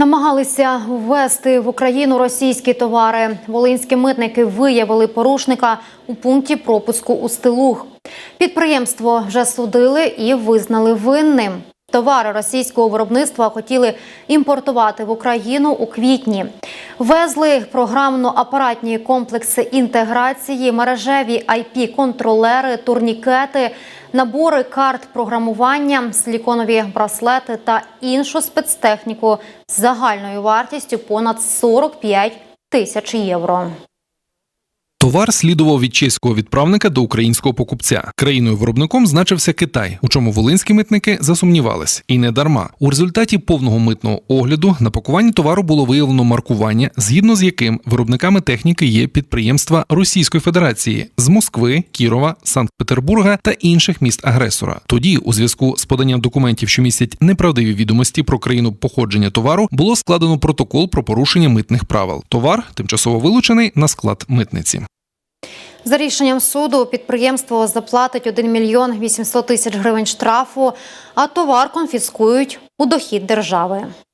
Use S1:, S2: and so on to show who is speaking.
S1: Намагалися ввести в Україну російські товари. Волинські митники виявили порушника у пункті пропуску у Стилуг. Підприємство вже судили і визнали винним. Товари російського виробництва хотіли імпортувати в Україну у квітні. Везли програмно-апаратні комплекси інтеграції, мережеві IP-контролери, турнікети, набори карт програмування, силіконові браслети та іншу спецтехніку з загальною вартістю понад 45 тисяч євро.
S2: Товар слідував від чеського відправника до українського покупця. Країною виробником значився Китай, у чому волинські митники засумнівались. І не дарма. У результаті повного митного огляду на пакуванні товару було виявлено маркування, згідно з яким виробниками техніки є підприємства Російської Федерації з Москви, Кірова, Санкт-Петербурга та інших міст агресора. Тоді, у зв'язку з поданням документів, що містять неправдиві відомості про країну походження товару, було складено протокол про порушення митних правил. Товар тимчасово вилучений на склад митниці.
S1: За рішенням суду підприємство заплатить 1 мільйон 800 тисяч гривень штрафу, а товар конфіскують у дохід держави.